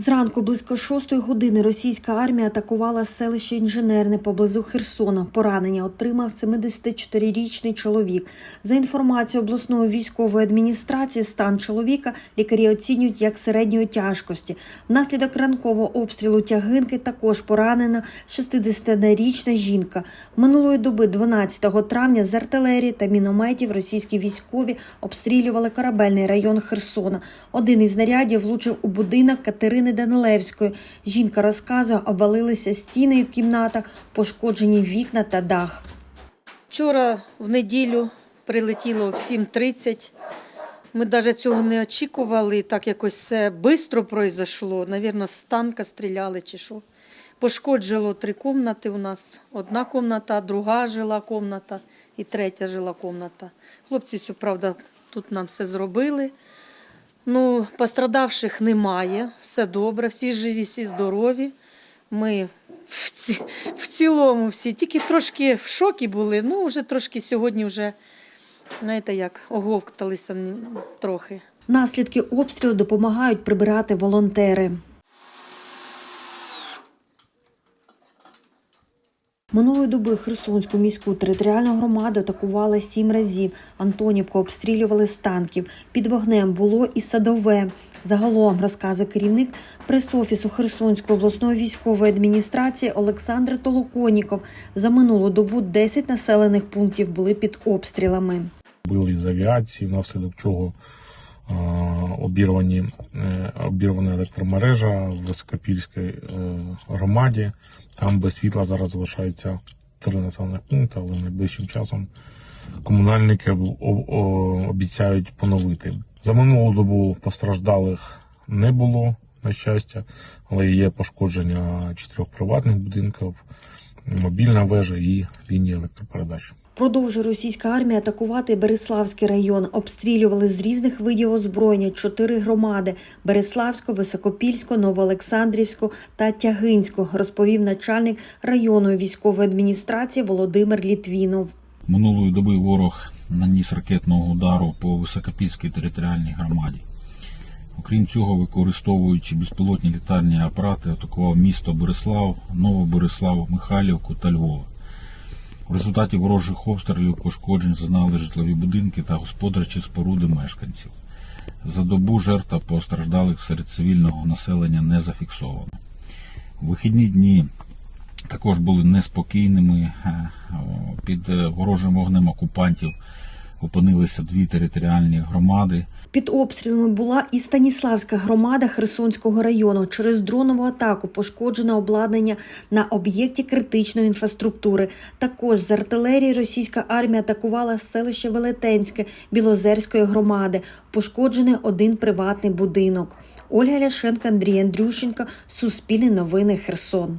Зранку близько шостої години російська армія атакувала селище Інженерне поблизу Херсона. Поранення отримав 74-річний чоловік. За інформацією обласної військової адміністрації, стан чоловіка лікарі оцінюють як середньої тяжкості. Внаслідок ранкового обстрілу тягинки також поранена 61-річна жінка. Минулої доби, 12 травня, з артилерії та мінометів російські військові обстрілювали корабельний район Херсона. Один із снарядів влучив у будинок Катерини Данилевської. Жінка розказує, обвалилися стіни в кімнатах, пошкоджені вікна та дах. Вчора в неділю прилетіло в 7.30. Ми навіть цього не очікували, так якось все швидко пройшло. Навірно, з танка стріляли чи що. Пошкоджало три кімнати у нас. Одна кімната, друга жила кімната і третя жила кімната. Хлопці, правда, тут нам все зробили. Ну, пострадавших немає, все добре, всі живі, всі здорові. Ми в, ці, в цілому всі, тільки трошки в шокі були, ну вже трошки сьогодні вже, знаєте, як оговталися трохи. Наслідки обстрілу допомагають прибирати волонтери. Минулої доби Херсонську міську територіальну громаду атакували сім разів. Антонівку обстрілювали з танків. Під вогнем було і садове. Загалом розказує керівник прес-офісу Херсонської обласної військової адміністрації Олександр Толоконіков. За минулу добу 10 населених пунктів були під обстрілами. били з авіації, внаслідок чого обірвані, е, обірвана електромережа в Високопільській е, громаді. Там без світла зараз залишається три населених пункти, але найближчим часом комунальники обіцяють поновити. За минулу добу постраждалих не було, на щастя, але є пошкодження чотирьох приватних будинків, мобільна вежа і лінії електропередач. Продовжує російська армія атакувати Береславський район. Обстрілювали з різних видів озброєння чотири громади: Береславську, Високопільську, Новоолександрівську та Тягинську, розповів начальник районної військової адміністрації Володимир Літвінов. Минулої доби ворог наніс ракетного удару по Високопільській територіальній громаді. Окрім цього, використовуючи безпілотні літальні апарати, атакував місто Береслав, Новобереслав, Михайлівку та Львова. В результаті ворожих обстрілів пошкоджень зазнали житлові будинки та господарчі споруди мешканців. За добу жертв та постраждалих серед цивільного населення не зафіксовано. Вихідні дні також були неспокійними. Е, Під е, ворожим вогнем окупантів опинилися дві територіальні громади. Під обстрілами була і Станіславська громада Херсонського району. Через дронову атаку пошкоджено обладнання на об'єкті критичної інфраструктури. Також з артилерії російська армія атакувала селище Велетенське Білозерської громади. Пошкоджений один приватний будинок. Ольга Ляшенко, Андрій Андрющенко, Суспільне новини Херсон.